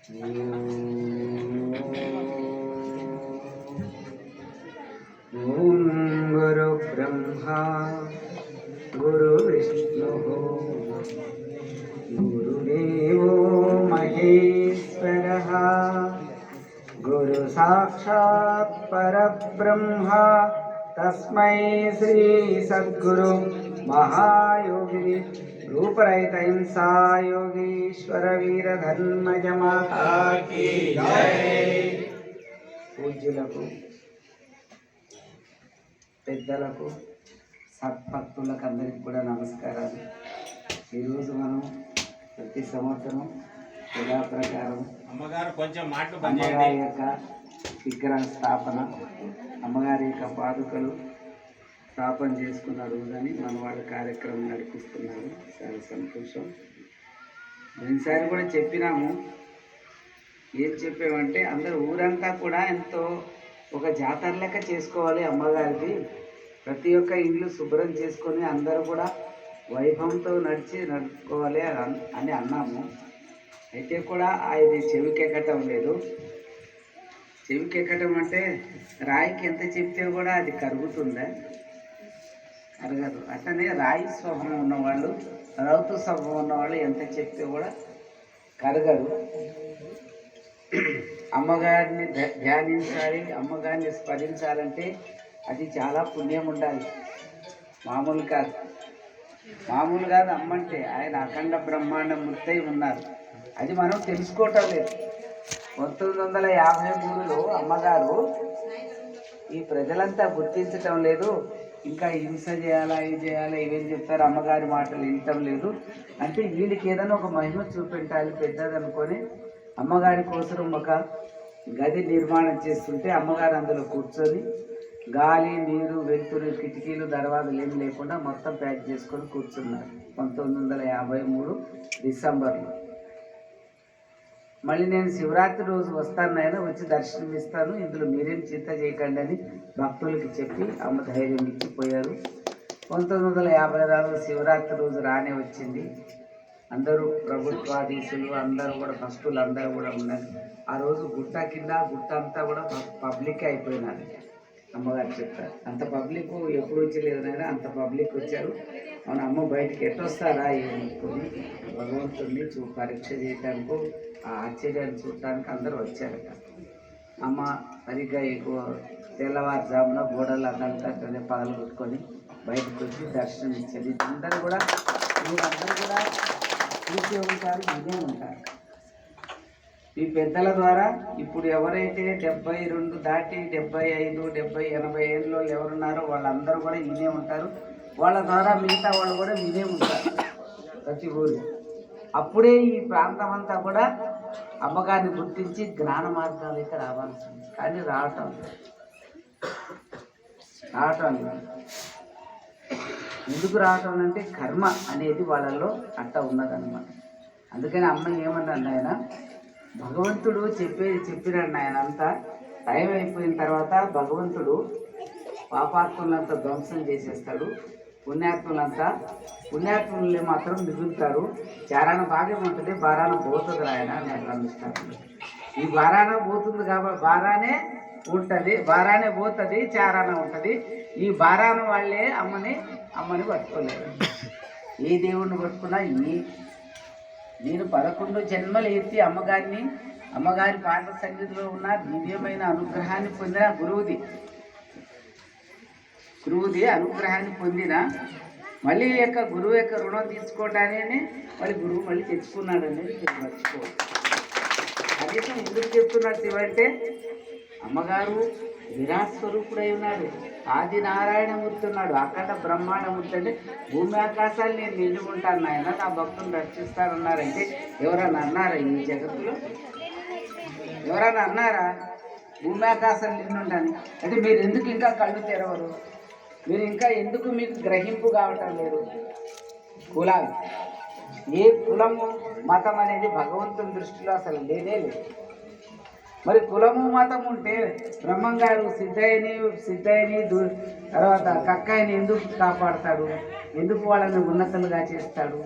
ॐ गुरुब्रह्मा गुरुविष्णुः गुरुदेवो महेश्वरः गुरुसाक्षात् परब्रह्मा तस्मै श्रीसद्गुरु महायोगी రూపరహిత హింసా వీర పూజ్యులకు పెద్దలకు సత్పత్తులకు అందరికి కూడా నమస్కారాలు. ఈరోజు మనం ప్రతి సంవత్సరం ఇలా ప్రకారం అమ్మగారు కొంచెం మాటలు అమ్మగారి యొక్క విగ్రహ స్థాపన అమ్మగారి యొక్క పాదుకలు స్థాపన చేసుకున్న రోజని మన వాళ్ళ కార్యక్రమం నడిపిస్తున్నారు. చాలా సంతోషం. ఈసారి కూడా చెప్పినాము. ఏం చెప్పామంటే అందరు ఊరంతా కూడా ఎంతో ఒక జాతర లెక్క చేసుకోవాలి అమ్మగారిది. ప్రతి ఒక్క ఇల్లు శుభ్రం చేసుకొని అందరూ కూడా వైభవంతో నడిచి నడుపుకోవాలి అని అని అన్నాము. అయితే కూడా అది చెవికెక్కటం లేదు. చెవికెక్కటం అంటే రాయికి ఎంత చెప్తే కూడా అది కరుగుతుందా కరగదు అట్లనే రాయి స్వభావం ఉన్నవాళ్ళు రౌతు స్వభావం ఉన్నవాళ్ళు ఎంత చెప్తే కూడా కరగరు అమ్మగారిని ధ్యానించాలి అమ్మగారిని స్మరించాలంటే అది చాలా పుణ్యం ఉండాలి. మామూలు కాదు. మామూలు కాదు అమ్మంటే ఆయన అఖండ బ్రహ్మాండ ముత్తై ఉన్నారు. అది మనం తెలుసుకోవటం లేదు. పంతొమ్మిది వందల యాభై మూడులో అమ్మగారు ఈ ప్రజలంతా గుర్తించటం లేదు. ఇంకా హింస చేయాలా ఇది చేయాలా ఇవేం చెప్తారు? అమ్మగారి మాటలు వినటం లేదు. అంటే వీళ్ళకి ఏదైనా ఒక మహిమ చూపెట్టాలి పెద్దదనుకొని అమ్మగారి కోసం ఒక గది నిర్మాణం చేస్తుంటే అమ్మగారు అందులో కూర్చొని గాలి నీరు వెలుతురు కిటికీలు దర్వాజలు ఏం లేకుండా మొత్తం ప్యాక్ చేసుకొని కూర్చున్నారు. పంతొమ్మిది వందల యాభై మూడు డిసెంబర్లో. మళ్ళీ నేను శివరాత్రి రోజు వస్తాను నాయన వచ్చి దర్శనం ఇస్తాను ఇందులో మీరేం చింత చేయకండి అని భక్తులకి చెప్పి అమ్మ ధైర్యం ఇచ్చిపోయారు పంతొమ్మిది వందల యాభై నాలుగు శివరాత్రి రోజు రానే వచ్చింది. అందరూ ప్రభుత్వాధీశులు అందరూ కూడా భక్తులు అందరూ కూడా ఉన్నారు. ఆ రోజు గుట్ట కింద గుట్ట అంతా కూడా పబ్లిక్ అయిపోయినారు. అమ్మగారు చెప్తారు అంత పబ్లిక్ ఎప్పుడు వచ్చలేదు నాయన అంత పబ్లిక్ వచ్చారు. మన అమ్మ బయటకు ఎట్టొస్తారా? ఏమనుకుని భగవంతుడిని చూ పరీక్ష చేయడానికి ఆ ఆశ్చర్యాన్ని చూడటానికి అందరూ వచ్చారట. అమ్మ సరిగ్గా ఎక్కువ తెల్లవారుజామున గోడలు అదంతా పగలు కొట్టుకొని బయటకు వచ్చి దర్శనం ఇచ్చేది. అందరూ కూడా మీరందరూ కూడా చూసే ఉంటారు వినే ఉంటారు. ఈ పెద్దల ద్వారా ఇప్పుడు ఎవరైతే డెబ్బై రెండు దాటి డెబ్బై ఐదు డెబ్బై ఎనభై ఏళ్ళలో ఎవరున్నారో వాళ్ళందరూ కూడా వినే ఉంటారు. వాళ్ళ ద్వారా మిగతా వాళ్ళు కూడా వినే ఉంటారు ప్రతి ఊరు. అప్పుడే ఈ ప్రాంతం అంతా కూడా అమ్మగారిని గుర్తించి జ్ఞాన మార్గాలైతే రావాల్సింది కానీ రావటం రావటం ఎందుకు రావటం అంటే కర్మ అనేది వాళ్ళలో అట్ట ఉన్నదన్నమాట. అందుకని అమ్మ ఏమన్నాడు ఆయన భగవంతుడు చెప్పేది చెప్పినాడు ఆయన అంతా. టైం అయిపోయిన తర్వాత భగవంతుడు పాపాత్ములంతా ధ్వంసం చేసేస్తాడు. పుణ్యాత్ములంతా. పుణ్యాత్ములు మాత్రం మిగులుతారు. చారాన భాగ్యం ఉంటుంది బారాన పోతుంది రాయన అని అట్లా ఈ బారాన పోతుంది కాబట్టి బారానే ఉంటుంది. బారానే పోతుంది చారాన ఉంటుంది. ఈ బారాన వాళ్ళే అమ్మని అమ్మని పట్టుకోలేరు. ఏ దేవుణ్ణి పట్టుకున్నా ఈ నేను పదకొండు జన్మలు ఎత్తి అమ్మగారిని అమ్మగారి పాట సన్నిధిలో ఉన్న దివ్యమైన అనుగ్రహాన్ని పొందిన గురువుది. గురువుది అనుగ్రహాన్ని పొందిన మళ్ళీ యొక్క గురువు యొక్క రుణం తీసుకోవటానే మళ్ళీ గురువు మళ్ళీ తెచ్చుకున్నాడు అనేది మీరు మర్చిపోవద్దు అదే ఎందుకు చెప్తున్నాడు శివ అంటే అమ్మగారు విరాస్వరూపుడై ఉన్నాడు ఆది నారాయణమూర్తి ఉన్నాడు అక్కడ బ్రహ్మాండమూర్తి అంటే భూమి ఆకాశాలు నేను నిండుకుంటాను నాయన నా భక్తులు రక్షిస్తానన్నారంటే ఎవరన్నా అన్నారా ఈ జగత్తులో? ఎవరన్నా అన్నారా? భూమి ఆకాశాలు నిండుంటాను అంటే మీరు ఎందుకు ఇంకా కళ్ళు తెరవరు? మీరు ఇంకా ఎందుకు మీకు గ్రహింపు కావటం లేదు? కులాలు. ఏ కులము మతం అనేది భగవంతుని దృష్టిలో అసలు లేనే లేదు. మరి కులము మతం ఉంటే బ్రహ్మం గారు సిద్ధయ్యని సిద్ధయ్యని తర్వాత కక్కయ్యని ఎందుకు కాపాడతాడు? ఎందుకు వాళ్ళని ఉన్నతులుగా చేస్తాడు?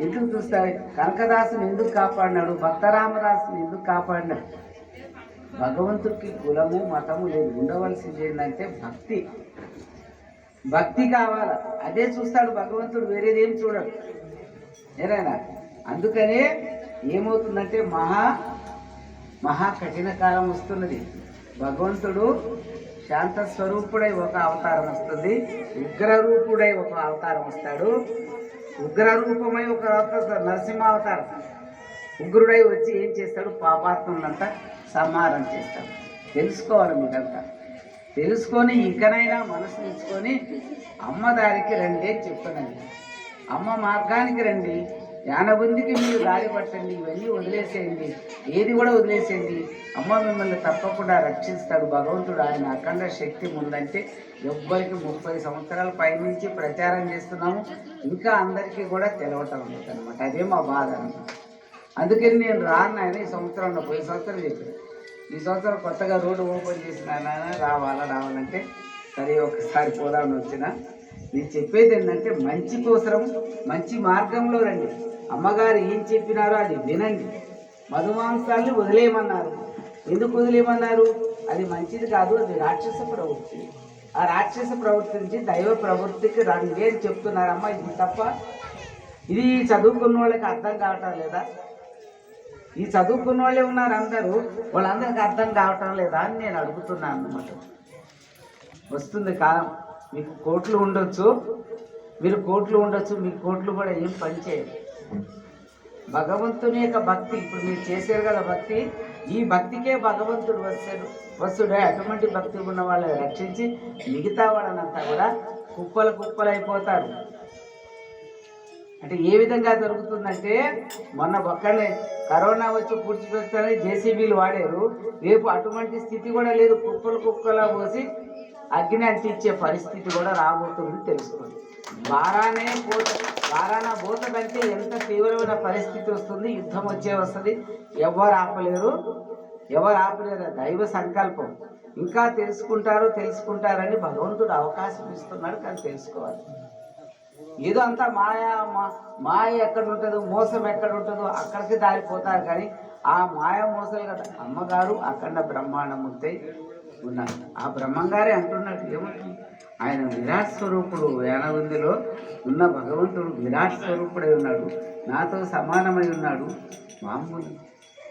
ఎందుకు చూస్తాడు కనకదాసుని ఎందుకు కాపాడినాడు? భక్తరామదాసుని ఎందుకు కాపాడినాడు? భగవంతుడికి కులము మతము లేదు. ఉండవలసింది ఏంటంటే భక్తి. భక్తి కావాలా. అదే చూస్తాడు భగవంతుడు వేరేదేం చూడడు. ఏదైనా? అందుకనే ఏమవుతుందంటే మహా మహా కఠిన కాలం వస్తున్నది. భగవంతుడు శాంత స్వరూపుడై ఒక అవతారం వస్తుంది. ఉగ్రరూపుడై ఒక అవతారం వస్తాడు. ఉగ్రరూపమై ఒక నరసింహ అవతారం ఉగ్రుడై వచ్చి ఏం చేస్తాడు? పాపాత్ములంతా సంహారం చేస్తాడు. తెలుసుకోవాలి మీకంతా తెలుసుకొని ఇంకనైనా మనసు ఉంచుకొని అమ్మ దారికి రండి అని చెప్తున్నాను అమ్మ మార్గానికి రండి యానబుందికి మీరు దారి పట్టండి ఇవన్నీ వదిలేసేయండి ఏది కూడా వదిలేసేయండి. అమ్మ మిమ్మల్ని తప్పకుండా రక్షిస్తాడు భగవంతుడు ఆయన అఖండ శక్తి ఉందంటే ఎవ్వరికి ముప్పై సంవత్సరాల పైనుంచి ప్రచారం చేస్తున్నాము. ఇంకా అందరికీ కూడా తెలవటం లేదు అనమాట అదే మా బాధ అనమాట అందుకని నేను రాను ఆయన ఈ సంవత్సరం పోయి సంవత్సరం చెప్పాను. ఈ సంవత్సరం కొత్తగా రోడ్డు ఓపెన్ చేసిన రావాలా రావాలంటే సరే ఒకసారి పోదామని వచ్చిన. నేను చెప్పేది ఏంటంటే మంచి కోసరం మంచి మార్గంలో రండి. అమ్మగారు ఏం చెప్పినారో అది వినండి. మధుమాంసాన్ని వదిలేయమన్నారు. ఎందుకు వదిలేయమన్నారు? అది మంచిది కాదు అది రాక్షస ప్రవృత్తి. ఆ రాక్షస ప్రవృత్తి నుంచి దైవ ప్రవృత్తికి రండి అని చెప్తున్నారమ్మా. ఇది తప్ప ఇది చదువుకున్న వాళ్ళకి అర్థం కావటం లేదా? ఈ చదువుకున్న వాళ్ళే ఉన్నారు అందరూ. వాళ్ళందరికీ అర్థం కావటం లేదా అని నేను అడుగుతున్నాను అన్నమాట. వస్తుంది కాలం. మీకు కోట్లు ఉండొచ్చు. మీరు కోట్లు ఉండొచ్చు. మీ కోట్లు కూడా ఏం పనిచేయదు భగవంతుని యొక్క భక్తి. ఇప్పుడు మీరు చేశారు కదా భక్తి. ఈ భక్తికే భగవంతుడు వస్తాడు. వస్తుడే. అటువంటి భక్తి ఉన్న వాళ్ళని రక్షించి మిగతా వాళ్ళనంతా కూడా కుప్పలు కుప్పలు అయిపోతారు అంటే ఏ విధంగా జరుగుతుందంటే మొన్న ఒక్కడే కరోనా వచ్చి పూడ్చిపెడతానని జేసీబీలు వాడారు. రేపు అటువంటి స్థితి కూడా లేదు. కుక్కలు కుక్కలా పోసి అగ్ని అంటించే పరిస్థితి కూడా రాబోతుంది తెలుసుకోండి బారానే పోత వారాన పోత కంటే ఎంత తీవ్రమైన పరిస్థితి వస్తుంది యుద్ధం వచ్చే వస్తుంది ఎవరు ఆపలేరు ఎవరు ఆపలేరు దైవ సంకల్పం. ఇంకా తెలుసుకుంటారు తెలుసుకుంటారని భగవంతుడు అవకాశం ఇస్తున్నాడు కానీ తెలుసుకోవాలి. ఏదో అంతా మాయ మా- మాయ ఎక్కడ ఉంటుందో మోసం ఎక్కడ ఉంటుందో అక్కడికి దారిపోతారు కానీ ఆ మాయ మోసలు కదా. అమ్మగారు అఖండ బ్రహ్మాండముతే ఉన్నారు. ఆ బ్రహ్మంగారే అంటున్నాడు. ఏమంటుంది ఆయన విరాట్ స్వరూపుడు. యానవందిలో ఉన్న భగవంతుడు విరాట్ స్వరూపుడై ఉన్నాడు. నాతో సమానమై ఉన్నాడు. మామూలు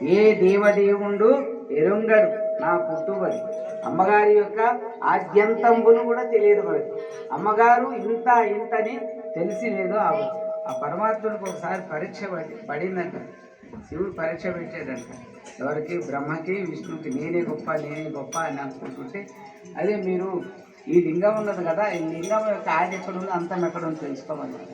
ఏ దేవదేవుడు ఎరుంగడు నా పుట్టుబడి. అమ్మగారి యొక్క ఆద్యంతంబులు కూడా తెలియదు మనకి అమ్మగారు ఇంత ఇంతని తెలిసి లేదో ఆ ఆ పరమాత్మునికి ఒకసారి పరీక్ష పడి పడిందంట. శివుడు పరీక్ష పెట్టాడంట. ఎవరికి? బ్రహ్మకి విష్ణుకి. నేనే గొప్ప నేనే గొప్ప అని అనుకుంటుంటే అదే మీరు ఈ లింగం ఉన్నది కదా ఈ లింగం యొక్క ఆది ఎక్కడ ఉంది అంతం ఎక్కడ ఉందో తెలుసుకోమన్నారు.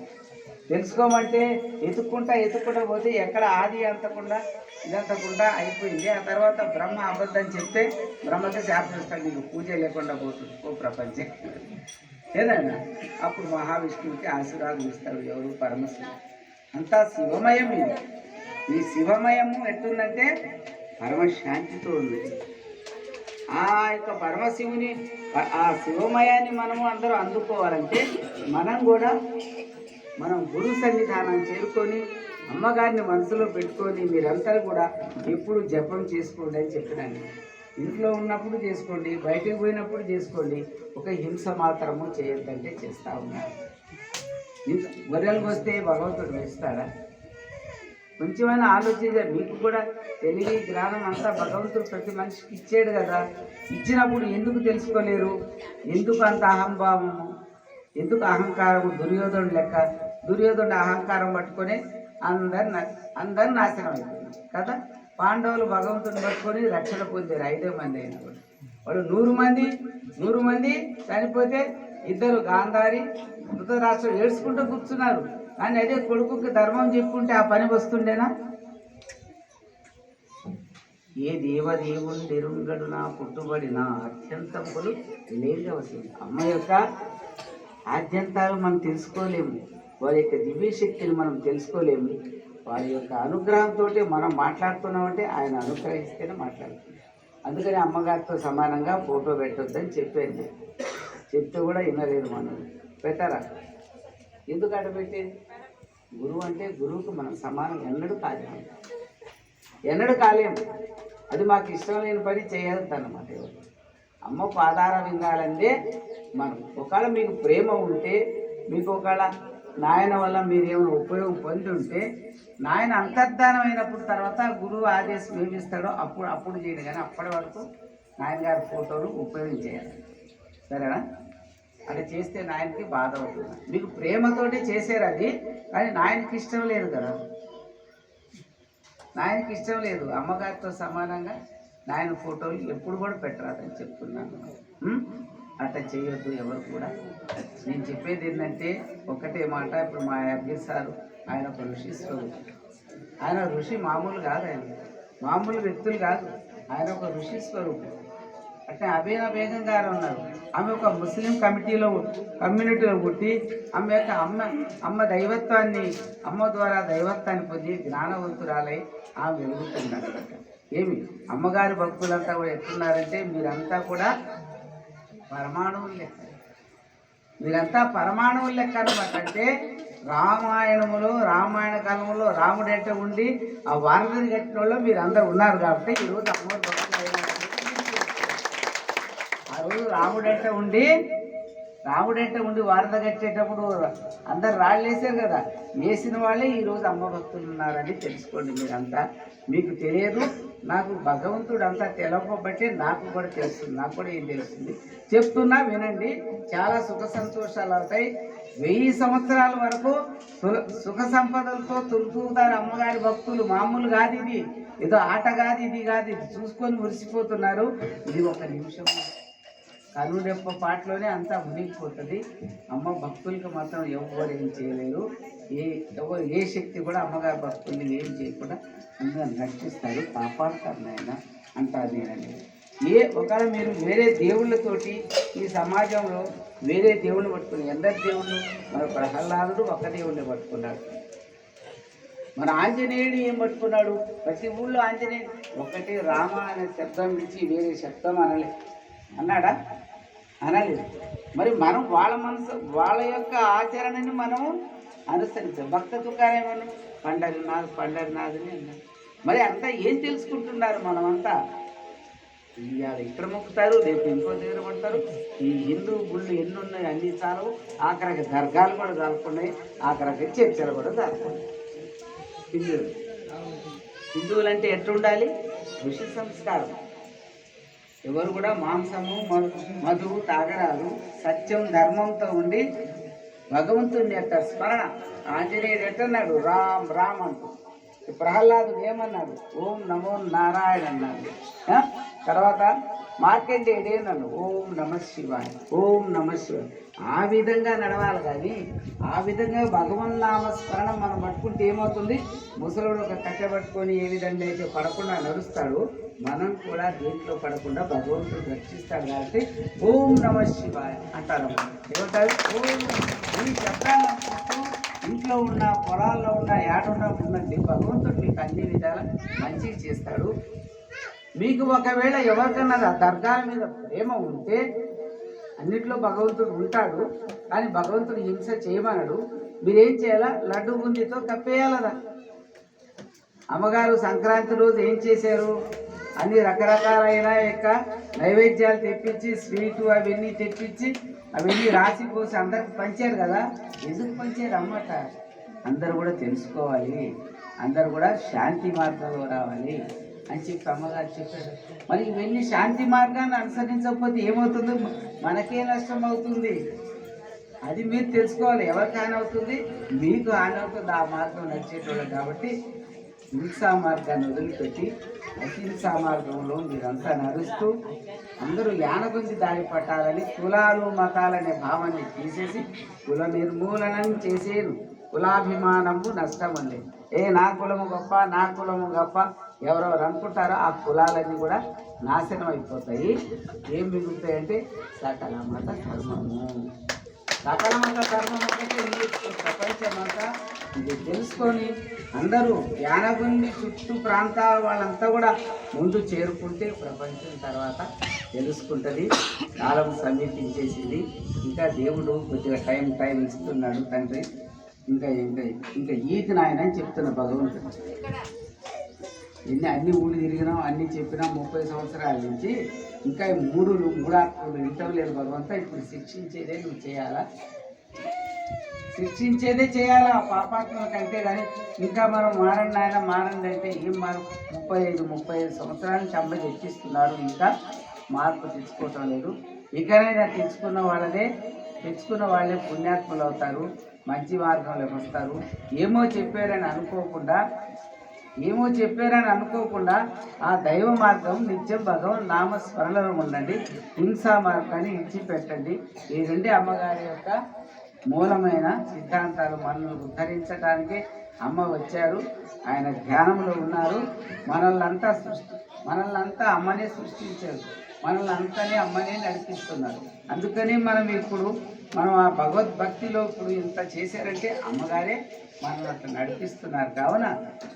తెలుసుకోమంటే ఎత్తుక్కుంటా ఎత్తుక్కుంటా పోతే ఎక్కడ ఆది అంతకుండా ఇదంతకుండా అయిపోయింది. ఆ తర్వాత బ్రహ్మ అబద్ధం చెప్తే బ్రహ్మకి శాపనిస్తాడు. నీకు పూజ లేకుండా పోతుంది. ఓ ప్రపంచం. ఏదైనా. అప్పుడు మహావిష్ణువుకి ఆశీర్వాదం ఇస్తారు ఎవరు? పరమశివుడు. అంతా శివమయం ఇది ఈ శివమయము ఎట్టుందంటే పరమశాంతితో ఉంది. ఆ యొక్క పరమశివుని ఆ శివమయాన్ని మనము అందరూ అందుకోవాలంటే మనం కూడా మనం గురు సన్నిధానం చేరుకొని అమ్మగారిని మనసులో పెట్టుకొని మీరంతా కూడా ఎప్పుడు జపం చేసుకోండి అని చెప్పినాను ఇంట్లో ఉన్నప్పుడు చేసుకోండి బయటకు పోయినప్పుడు చేసుకోండి. ఒక హింస మాత్రము చేయొద్దంటే చేస్తూ ఉన్నారు గొర్రెలకు వస్తే భగవంతుడు వేస్తాడా? కొంచెమైనా ఆలోచించారు మీకు కూడా తెలివి జ్ఞానం అంతా భగవంతుడు ప్రతి మనిషికి ఇచ్చాడు కదా. ఇచ్చినప్పుడు ఎందుకు తెలుసుకోలేరు? ఎందుకు అంత అహంభావము? ఎందుకు అహంకారము? దుర్యోధనుడు లెక్క. దుర్యోధనుడు అహంకారం పట్టుకొని అందరు అందరు నాశనం అయిపోయినారు కదా? పాండవులు భగవంతుని పట్టుకొని రక్షణ పొందారు ఐదో మంది అయినా కూడా. నూరు మంది నూరు మంది చనిపోతే ఇద్దరు గాంధారి ధృతరాష్ట్రం ఏడ్చుకుంటూ కూర్చున్నారు. కానీ అదే కొడుకుకి ధర్మం చెప్పుకుంటే ఆ పని వస్తుండేనా? ఏ దేవదేవుండెరుంగడు నా పుట్టుబడిన నా అత్యంతములు లేగవసింది అమ్మ యొక్క ఆద్యంతాలు మనం తెలుసుకోలేము. వారి యొక్క దివ్యశక్తిని మనం తెలుసుకోలేము. వారి యొక్క అనుగ్రహంతో మనం మాట్లాడుతున్నామంటే ఆయన అనుగ్రహిస్తేనే మాట్లాడుతున్నాం. అందుకని అమ్మగారితో సమానంగా ఫోటో పెట్టొద్దని చెప్పాను. చెప్తే కూడా వినలేదు మనం. పెట్టారా? ఎందుకు అడ్డ పెట్టేది గురువు అంటే గురువుకు మనం సమానం. ఎన్నడూ కాలేము. ఎన్నడూ కాలేము. అది మాకు ఇష్టం లేని పని చేయొద్దు ఎవరు. అమ్మ పాదార విందాలంటే మనం ఒకవేళ మీకు ప్రేమ ఉంటే మీకు ఒకవేళ నాయన వల్ల మీరు ఏమైనా ఉపయోగం పొంది ఉంటే నాయన అంతర్ధానం అయినప్పుడు తర్వాత గురువు ఆదేశం ఏమి ఇస్తాడో అప్పుడు అప్పుడు చేయడు. కానీ అప్పటి వరకు నాయన గారి ఫోటోలు ఉపయోగించేయాలి సరేనా? అలా చేస్తే నాయనకి బాధ అవుతుంది. మీకు ప్రేమతోటి చేశారు అది కానీ నాయనకి ఇష్టం లేదు కదా. నాయనకి ఇష్టం లేదు. అమ్మగారితో సమానంగా నాయన ఫోటోలు ఎప్పుడు కూడా పెట్టరాదని చెప్తున్నాను. అట్లా చేయొద్దు ఎవరు కూడా. నేను చెప్పేది ఏంటంటే ఒకటే మాట ఇప్పుడు మా అభ్యర్ సార్ ఆయన ఒక ఋషి స్వరూపం. ఆయన ఋషి మామూలు కాదు ఆయన. మామూలు వ్యక్తులు కాదు. ఆయన ఒక ఋషి స్వరూపం. అంటే అభిన బేగం గారు ఉన్నారు. ఆమె ఒక ముస్లిం కమిటీలో కమ్యూనిటీలో పుట్టి ఆమె యొక్క అమ్మ అమ్మ దైవత్వాన్ని అమ్మ ద్వారా దైవత్వాన్ని పొంది జ్ఞానవంతురాలై ఆమె వెలుగుతున్నారు ఏమి? అమ్మగారి భక్తులంతా కూడా ఎట్లున్నారంటే మీరంతా కూడా పరమాణువులు లెక్క. మీరంతా పరమాణువులు లెక్క అంటే రామాయణములో రామాయణ కాలంలో రాముడెట్ట ఉండి ఆ వారధిని కట్టిన వాళ్ళు మీరు అందరు ఉన్నారు కాబట్టి ఈరోజు అమ్మవారి భక్తులు ఆ రోజు రాముడెంట ఉండి రాముడెంట ఉండి వారధ కట్టేటప్పుడు అందరు రాళ్ళు వేసారు కదా. వేసిన వాళ్ళే ఈరోజు అమ్మ భక్తులు ఉన్నారని తెలుసుకోండి మీరంతా. మీకు తెలియదు నాకు భగవంతుడు అంతా తెలవబట్టి నాకు కూడా తెలుస్తుంది నాకు కూడా ఏం తెలుస్తుంది? చెప్తున్నా వినండి చాలా సుఖ సంతోషాలు అవుతాయి. వెయ్యి సంవత్సరాల వరకు సుఖ సంపదలతో తుంపుతారు అమ్మగారి భక్తులు. మామూలు కాదు ఇది. ఏదో ఆట కాదు ఇది కాదు. ఇది చూసుకొని మురిసిపోతున్నారు. ఇది ఒక నిమిషం. కనుడెప్ప పాటలోనే అంతా మునిగిపోతుంది. అమ్మ భక్తులకి మాత్రం ఎవరు ఏం చేయలేరు. ఏ ఎవరు ఏ శక్తి కూడా అమ్మగారి భక్తుల్ని ఏం చేయకుండా అందరూ రక్షిస్తారు కాపాడుతారు నాయన అంటారు నేనండి. ఏ ఒకవేళ మీరు వేరే దేవుళ్ళతోటి ఈ సమాజంలో వేరే దేవుళ్ళని పట్టుకుని ఎందరు దేవుళ్ళు? మన ప్రహ్లాదుడు ఒక్క దేవుడిని పట్టుకున్నాడు. మన ఆంజనేయుడు ఏం పట్టుకున్నాడు? ప్రతి ఊళ్ళో ఆంజనేయుడు ఒకటి రామ అనే శబ్దం నుంచి వేరే శబ్దం అనలే. అన్నాడా? అనలేదు. మరి మనం వాళ్ళ మనసు వాళ్ళ యొక్క ఆచరణని మనం అనుసరించాం భక్త తుకారేమను పండరినాథ్ పండరినాథుని అన్నారు. మరి అంతా ఏం తెలుసుకుంటున్నారు మనమంతా? ఇవాళ ఇక్కడ మొక్కుతారు రేపు ఇంకో దగ్గర పడతారు. ఈ హిందూ గుళ్ళు ఎన్ని ఉన్నాయి అన్ని చాలవు. ఆఖరికి దర్గాలు కూడా చాలుకున్నాయి ఆఖరికి చర్చలు కూడా చాలుకున్నాయి హిందువులు హిందువులు అంటే ఎట్లుండాలి? ఋషి సంస్కారం. ఎవరు కూడా మాంసము మధు మధువు తాగరాదు. సత్యం ధర్మంతో ఉండి భగవంతుని యొక్క స్మరణ. ఆంజనేయుడు ఎట్టన్నాడు రామ్ రామ్ అంటూ. ప్రహ్లాదుడు ఏమన్నాడు ఓం నమో నారాయణ అన్నాడు. తర్వాత మార్కండేయుడు ఏమన్నాడు ఓం నమ శివాయ ఓం నమ శివాయ. ఆ విధంగా నడవాలి కానీ ఆ విధంగా భగవన్ నామస్మరణ మనం పట్టుకుంటే ఏమవుతుంది? ముసలోడు ఒక కట్టె పట్టుకొని ఏ విధంగా అయితే పడకుండా నడుస్తాడు మనం కూడా దేంట్లో పడకుండా భగవంతుడు రక్షిస్తాడు కాబట్టి ఓం నమ శివాయ అంటారు ఏమంటారు? ఓం ఈ చెప్పాలనుకుంటూ ఇంట్లో ఉన్న పొలాల్లో ఉన్న ఏడున్నా ఉండండి. భగవంతుడు మీకు అన్ని విధాల మంచి చేస్తాడు. మీకు ఒకవేళ ఎవరికన్నా దర్గాల మీద ప్రేమ ఉంటే అన్నిట్లో భగవంతుడు ఉంటాడు. కానీ భగవంతుడు హింస చేయమన్నాడు మీరేం చేయాలా? లడ్డు బుందితో కప్పేయాలదా అమ్మగారు సంక్రాంతి రోజు ఏం చేశారు? అన్ని రకరకాలైన యొక్క నైవేద్యాలు తెప్పించి స్వీటు అవన్నీ తెప్పించి అవన్నీ రాసి పోసి అందరికి పంచారు కదా. ఎందుకు పంచారు అమ్మట అందరూ కూడా తెలుసుకోవాలి. అందరూ కూడా శాంతి మార్గంలో రావాలి అని చెప్పి అమ్మగారు చెప్పారు. మరి ఇవన్నీ శాంతి మార్గాన్ని అనుసరించకపోతే ఏమవుతుందో? మనకే నష్టం అవుతుంది. అది మీరు తెలుసుకోవాలి. ఎవరికి హాని అవుతుంది? మీకు హాని అవుతుంది. ఆ మార్గం నడిచేటోళ్ళు కాబట్టి హింసా మార్గాన్ని వదిలిపెట్టి అహింసా మార్గంలో మీరంతా నడుస్తూ అందరూ యానకొంది దారి పట్టాలని కులాలు మతాలనే భావాన్ని తీసేసి కుల నిర్మూలనం చేసేను కులాభిమానము నష్టం ఉంది ఏ నా కులము గొప్ప నా కులము గొప్ప ఎవరెవరు అనుకుంటారో ఆ కులాలన్నీ కూడా నాశనం అయిపోతాయి. ఏం మిగులుతాయంటే సకల మత ధర్మము. సకలమంత ఈ ప్రపంచమంతా. ఇది తెలుసుకొని అందరూ యానగుండి చుట్టూ ప్రాంతాల వాళ్ళంతా కూడా ముందు చేరుకుంటే ప్రపంచం తర్వాత తెలుసుకుంటుంది. కాలం సమీపించేసింది. ఇంకా దేవుడు కొద్దిగా టైం టైం ఇస్తున్నాడు తండ్రి. ఇంకా ఇంకా ఇంకా ఈతి నాయన అని చెప్తున్నా భగవంతుడు. ఎన్ని అన్ని ఊళ్ళు తిరిగినాం అన్ని చెప్పినాం ముప్పై సంవత్సరాల నుంచి. ఇంకా ఈ మూడు మూడాత్మలు వింటలేదు లేదు ఇప్పుడు శిక్షించేదే నువ్వు చేయాలా? శిక్షించేదే చేయాలా? పాపాత్మల కంటే కానీ ఇంకా మనం మారండి ఆయన మారండి అంటే ఏం మారు? ముప్పై ఐదు ముప్పై ఐదు సంవత్సరాల నుంచి అమ్మాయి తెచ్చిస్తున్నారు. ఇంకా మార్పు తెచ్చుకోవటం లేదు. ఇకనైనా తెచ్చుకున్న వాళ్ళదే తెచ్చుకున్న వాళ్ళే పుణ్యాత్ములు అవుతారు మంచి మార్గంలోకి వస్తారు. ఏమో చెప్పారని అనుకోకుండా ఏమో చెప్పారని అనుకోకుండా ఆ దైవ మార్గం నిత్యం భగవన్ నామ స్మరణలో ఉండండి హింసా మార్గాన్ని ఇచ్చిపెట్టండి ఈ రెండే అమ్మగారి యొక్క మూలమైన సిద్ధాంతాలు మనల్ని ఉద్ధరించడానికి అమ్మ వచ్చారు. ఆయన ధ్యానంలో ఉన్నారు. మనల్నంతా సృష్టి మనల్ని అంతా అమ్మనే సృష్టించారు. మనల్ని అంతానే అమ్మనే నడిపిస్తున్నారు. అందుకని మనం ఇప్పుడు మనం ఆ భగవద్భక్తిలో ఇప్పుడు ఇంత చేశారంటే అమ్మగారే మనల్ని అట్లా నడిపిస్తున్నారు. కావున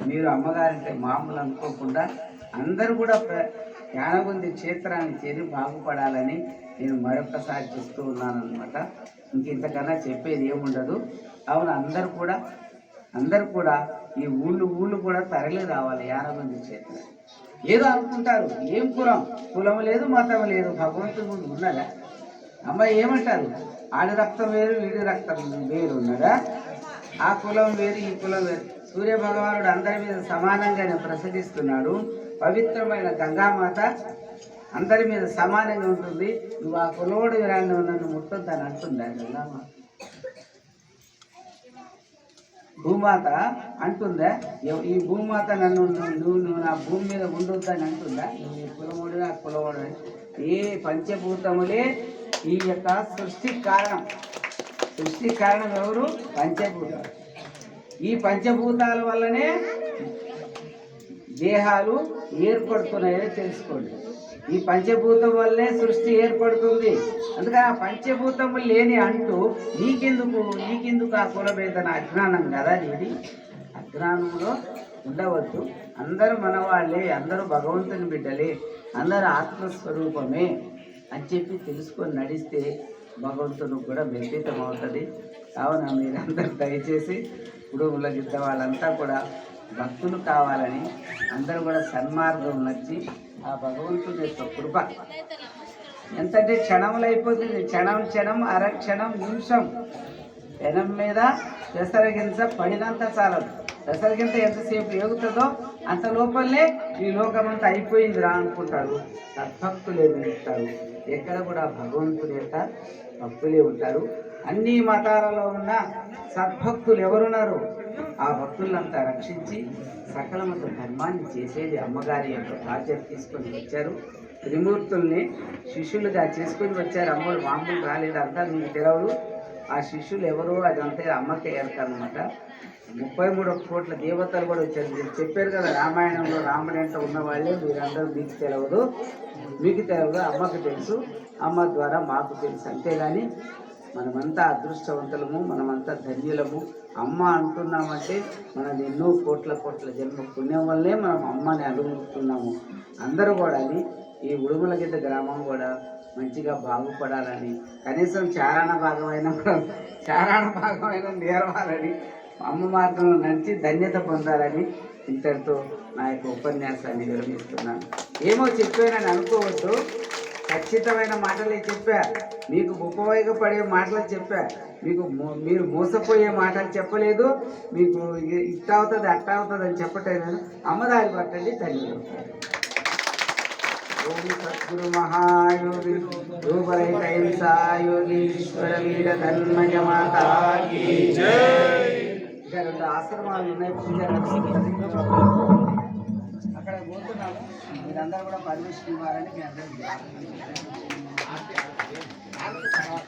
మీరు అమ్మగారంటే మామూలు అనుకోకుండా అందరూ కూడా ప్ర- జ్ఞానగుంది క్షేత్రాన్ని చేరి బాగుపడాలని నేను మరొకసారి చెప్తూ ఉన్నాను అనమాట ఇంతకన్నా చెప్పేది ఏముండదు. అవును అందరూ కూడా అందరూ కూడా ఈ ఊళ్ళు ఊళ్ళు కూడా తరలి రావాలి యానగుంది క్షేత్రం ఏదో అనుకుంటారు ఏం కులం కులం లేదు మతం లేదు భగవంతుడు ఉన్నదా? అమ్మాయి ఏమంటారు? ఆడి రక్తం వేరు వీడి రక్తం వేరు ఉన్నదా ఆ కులం వేరు ఈ కులం వేరు. సూర్య భగవానుడు అందరి మీద సమానంగానే ప్రసరిస్తున్నాడు. పవిత్రమైన గంగామాత అందరి మీద సమానంగా ఉంటుంది. నువ్వు ఆ కులోడు విరాన్ని నన్ను ముట్టొద్దని అంటుందా గంగామాత? భూమాత అంటుందా? ఈ భూమాత నన్ను నువ్వు నువ్వు నా భూమి మీద ఉండొద్దని అంటుందా? నువ్వు ఈ కులముడు ఆ కులముడు ఏ పంచభూతములే ఈ యొక్క సృష్టి కారణం. సృష్టి కారణం ఎవరు? పంచభూతాలు. ఈ పంచభూతాల వల్లనే దేహాలు ఏర్పడుతున్నాయని తెలుసుకోండి. ఈ పంచభూతం వల్లే సృష్టి ఏర్పడుతుంది. అందుకని ఆ పంచభూతము లేని అంటూ నీకెందుకు? నీకెందుకు ఆ కులభేదన అజ్ఞానం కదా ఇది అజ్ఞానంలో ఉండవద్దు. అందరూ మనవాళ్ళే అందరూ భగవంతుని బిడ్డలే. అందరూ ఆత్మస్వరూపమే. అని చెప్పి తెలుసుకొని నడిస్తే భగవంతుడు కూడా వ్యతీతం అవుతుంది కావున మీరందరూ దయచేసి కుటుంబంలో గిద్ద వాళ్ళంతా కూడా భక్తులు కావాలని అందరూ కూడా సన్మార్గం నచ్చి ఆ భగవంతుడి యొక్క కృప ఎంతంటే క్షణములు అయిపోతుంది. క్షణం క్షణం అరక్షణం నిమిషం. పెనం మీద పెసరగింజ పడినంత చాలదు. పెసరగింజ ఎంతసేపు ఎగుతుందో అంత లోపలనే ఈ లోకమంతా అయిపోయింది రా అనుకుంటారు. సద్భక్తులే మిగులుతారు ఎక్కడ కూడా భగవంతుడి యొక్క భక్తులే ఉంటారు. అన్ని మతాలలో ఉన్న సద్భక్తులు ఎవరున్నారు? ఆ భక్తులంతా రక్షించి సకలమత ధర్మాన్ని చేసేది అమ్మగారి యొక్క బాధ్యత తీసుకొని వచ్చారు. త్రిమూర్తుల్ని శిష్యులుగా చేసుకొని వచ్చారు. అమ్మలు మామూలు రాలేదు అంతా మీకు తెలవదు ఆ శిష్యులు ఎవరో అదంతా అమ్మకే ఎరకనమాట ముప్పై మూడు కోట్ల దేవతలు కూడా వచ్చారు. మీరు చెప్పారు కదా రామాయణంలో రాముడు అంటే ఉన్న వాళ్ళే మీరందరూ మీకు తెలియదు మీకు తెలియదు అమ్మకు తెలుసు. అమ్మ ద్వారా మాకు తెలుసు. అంతేగాని మనమంతా అదృష్టవంతులము మనమంతా ధన్యులము. అమ్మ అంటున్నామంటే మనది ఎన్నో కోట్ల కోట్ల జన్మ పుణ్యం వల్లే మనం అమ్మని అడుగుతున్నాము అందరూ కూడా ఈ ఉడుముల గిద్ద గ్రామం కూడా మంచిగా బాగుపడాలని కనీసం చారణ భాగమైన కూడా చారణ భాగమైన నేర్వాలని అమ్మ మార్గంలో నడిచి ధన్యత పొందాలని ఇంతటితో నా యొక్క ఉపన్యాసాన్ని విరమిస్తున్నాను. ఏమో చెప్పానని అనుకోవద్దు. ఖచ్చితమైన మాటలే చెప్పా. మీకు ఉపయోగపడే మాటలు చెప్పా. మీకు మీరు మోసపోయే మాటలు చెప్పలేదు. మీకు ఇట్ట అవుతుంది అట్ట అవుతుంది అని చెప్పటం అమ్మదారి పట్టండి తల్లి ఓం సద్గురు మహాయోగి రూపరహిత హింసా యోగీశ్వర వీర ధన్మయ మాత రెండు ఆశ్రమాలు ఉన్నాయి. పూజ అక్కడ పోతున్నాము. మీరందరూ కూడా పర్మిషన్ ఇవ్వాలని మీ అందరికీ తర్వాత